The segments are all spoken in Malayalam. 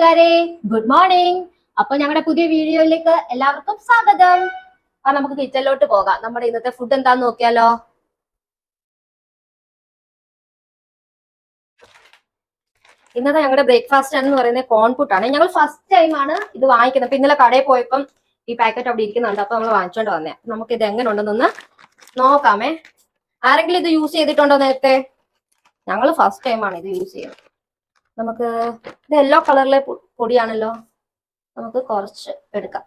കൂട്ടുകാരെ ഗുഡ് മോർണിംഗ് അപ്പൊ ഞങ്ങളുടെ പുതിയ വീഡിയോയിലേക്ക് എല്ലാവർക്കും സ്വാഗതം. ആ നമുക്ക് കിച്ചണിലോട്ട് പോകാം. നമ്മുടെ ഇന്നത്തെ ഫുഡ് എന്താന്ന് നോക്കിയാലോ? ഇന്നത്തെ ഞങ്ങളുടെ ബ്രേക്ക്ഫാസ്റ്റ് എന്ന് പറയുന്നത് ആണ്. ഞങ്ങൾ ഫസ്റ്റ് ടൈം ആണ് ഇത് വാങ്ങിക്കുന്നത്. അപ്പൊ ഇന്നലെ കടയിൽ പോയപ്പം ഈ പാക്കറ്റ് അവിടെ ഇരിക്കുന്നുണ്ട്. അപ്പൊ നമ്മൾ വാങ്ങിച്ചോണ്ട് വന്നേ. നമുക്ക് ഇത് എങ്ങനെ ഉണ്ടെന്നൊന്ന് നോക്കാമേ. ആരെങ്കിലും ഇത് യൂസ് ചെയ്തിട്ടുണ്ടോ നേരത്തെ? ഞങ്ങൾ ഫസ്റ്റ് ടൈം ആണ് ഇത് യൂസ് ചെയ്യുന്നത്. നമുക്ക് ഇത് യെല്ലോ കളറിലെ പൊടിയാണല്ലോ. നമുക്ക് കുറച്ച് എടുക്കാം.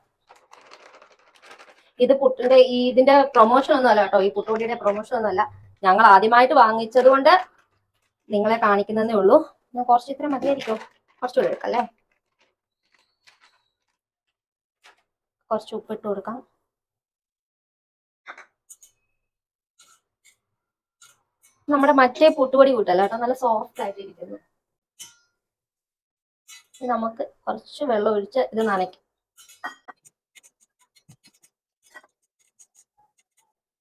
ഇത് പുട്ടിന്റെ ഈ ഇതിന്റെ പ്രൊമോഷൻ ഒന്നും അല്ല കേട്ടോ. ഈ പുട്ടുപൊടിയുടെ പ്രൊമോഷൻ ഒന്നും അല്ല. ഞങ്ങൾ ആദ്യമായിട്ട് വാങ്ങിച്ചത് കൊണ്ട് നിങ്ങളെ കാണിക്കുന്നതേ ഉള്ളൂ. ഞാൻ കുറച്ച് ഇത്ര മതിയായിരിക്കും. കുറച്ചുകൂടെ എടുക്കാം അല്ലേ? കുറച്ച് ഉപ്പിട്ട് കൊടുക്കാം. നമ്മുടെ മറ്റേ പുട്ടുപൊടി കൂട്ടല്ല കേട്ടോ? നല്ല സോഫ്റ്റ് ആയിട്ട് നമുക്ക് കുറച്ച് വെള്ളം ഒഴിച്ച് ഇത് നനയ്ക്കും.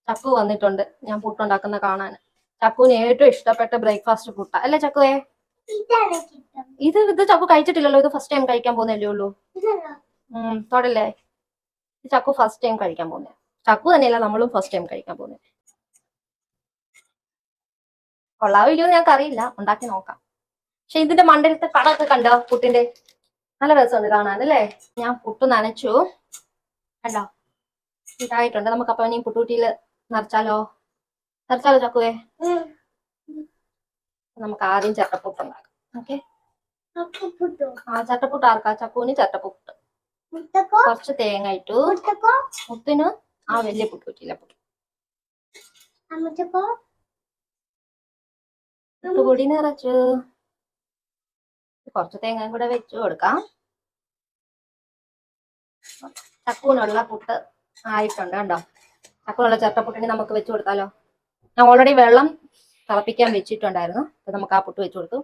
ചക്കു വന്നിട്ടുണ്ട്. ഞാൻ പുട്ടുണ്ടാക്കുന്ന കാണാൻ. ചക്കുവിന് ഏറ്റവും ഇഷ്ടപ്പെട്ട ബ്രേക്ക്ഫാസ്റ്റ് പുട്ട. അല്ലേ ചക്കുവേ? ഇത് ഇത് ചക്കു കഴിച്ചിട്ടില്ലല്ലോ. ഇത് ഫസ്റ്റ് ടൈം കഴിക്കാൻ പോകുന്നല്ലേ ഉള്ളൂ? ഉം തൊടല്ലേ? ചക്കു ഫസ്റ്റ് ടൈം കഴിക്കാൻ പോകുന്നത് ചക്കു തന്നെയല്ല നമ്മളും ഫസ്റ്റ് ടൈം കഴിക്കാൻ പോകുന്നത് കൊള്ളാവില്ലോ ഇല്ലയോ എന്ന് ഞങ്ങൾക്ക് അറിയില്ല ഉണ്ടാക്കി നോക്കാം. പക്ഷെ ഇതിന്റെ മണ്ടലത്തെ കടമൊക്കെ കണ്ടോ പുട്ടിന്റെ? നല്ല രസമുണ്ട് കാണാൻ അല്ലേ ഞാൻ പുട്ട് നനച്ചു. കണ്ടോ? ഇതായിട്ടുണ്ട്. നമുക്ക് അപ്പൊ ഇനി പുട്ടുകുട്ടിയിൽ നിറച്ചാലോ? നിറച്ചാലോ ചക്കുവേ? നമുക്ക് ആദ്യം ചട്ടപ്പുട്ട് ഉണ്ടാക്കാം. ഓക്കെ? ആ ചട്ടപ്പുട്ട് ആർക്കാ? ചക്കുവിന് ചട്ടപ്പുട്ട്. കുറച്ച് തേങ്ങ ഇട്ടു. മുത്തിന് ആ വലിയ പുട്ട് പറ്റില്ല പുട്ട്. നിറച്ചു. കുറച്ച് തേങ്ങയും കൂടെ വെച്ചു കൊടുക്കാം. ചക്കൂനുള്ള പുട്ട് ആയിട്ടുണ്ട് കണ്ടോ? ചക്കൂനുള്ള ചട്ടപ്പുട്ടിന് നമുക്ക് വെച്ചു കൊടുത്താലോ? ഞാൻ ഓൾറെഡി വെള്ളം തിളപ്പിക്കാൻ വെച്ചിട്ടുണ്ടായിരുന്നു. അപ്പൊ നമുക്ക് ആ പുട്ട് വെച്ചു കൊടുത്തു.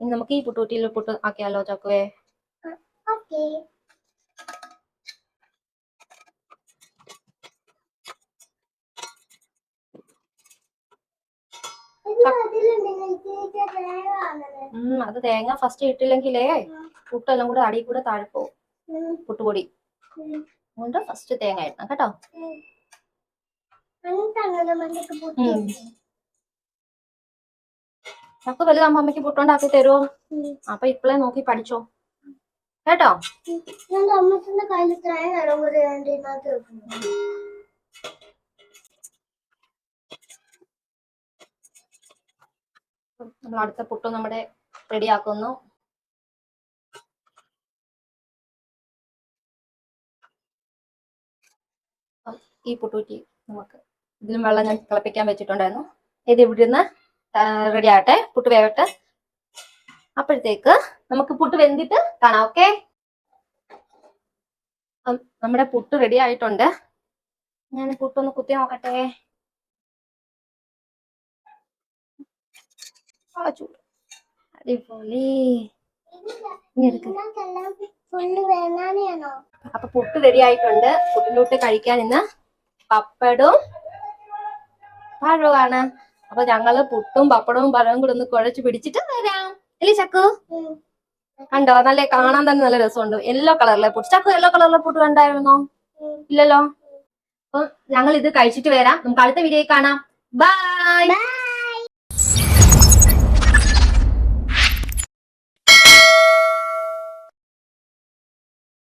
ഇനി നമുക്ക് ഈ പുട്ടുകുറ്റിയിൽ പുട്ട് ആക്കിയാലോ ചക്കുവേ? അത് തേങ്ങ ഫസ്റ്റ് ഇട്ടില്ലെങ്കിലേ പുട്ടെല്ലാം കൂടെ അടിയിൽ കൂടെ താഴെ പോകും പുട്ടുപൊടി. അതുകൊണ്ട് ഫസ്റ്റ് തേങ്ങ ഇടണം കേട്ടോ? ചക്ക വലുതാകുമ്പോ അമ്മയ്ക്ക് പുട്ടുണ്ടാക്കി തരുമോ അപ്പൊ ഇപ്പളേ നോക്കി പഠിച്ചോ. കേട്ടോ? അമ്മച്ചന്റെ കയ്യിൽ നമ്മൾ അടുത്ത പുട്ടും നമ്മുടെ റെഡിയാക്കുന്നു. ഈ പുട്ടുറ്റി നമുക്ക് ഇതിലും വെള്ളം ഞാൻ തിളപ്പിക്കാൻ വെച്ചിട്ടുണ്ടായിരുന്നു. ഇത് ഇവിടുന്ന് റെഡി ആകട്ടെ. പുട്ട് വേവട്ടെ. അപ്പോഴത്തേക്ക് നമുക്ക് പുട്ട് വെന്തിട്ട് കാണാം ഓക്കെ? നമ്മുടെ പുട്ട് റെഡി ആയിട്ടുണ്ട്. ഞാൻ പുട്ടൊന്ന് കുത്തി നോക്കട്ടെ. ആ ചൂട് അടിപൊളി അപ്പൊ പുട്ട് റെഡി ആയിട്ടുണ്ട്. പുട്ടിലോട്ട് കഴിക്കാൻ ഇന്ന് പപ്പടും പഴവുമാണ്. അപ്പൊ ഞങ്ങൾ പുട്ടും പപ്പടവും പഴവും കൂടെ ഒന്ന് കുഴച്ച് പിടിച്ചിട്ട് വരാം. അല്ലേ ചക്കു? കണ്ടോ? നല്ല കാണാൻ തന്നെ നല്ല രസമുണ്ട്. യെല്ലോ കളറിലെ പുട്ട്. ചക്കു യെല്ലോ കളറിലെ പുട്ട് കണ്ടായിരുന്നോ? ഇല്ലല്ലോ? അപ്പൊ ഞങ്ങൾ ഇത് കഴിച്ചിട്ട് വരാം. നമുക്ക് അടുത്ത വീഡിയോയിൽ കാണാം. ബൈ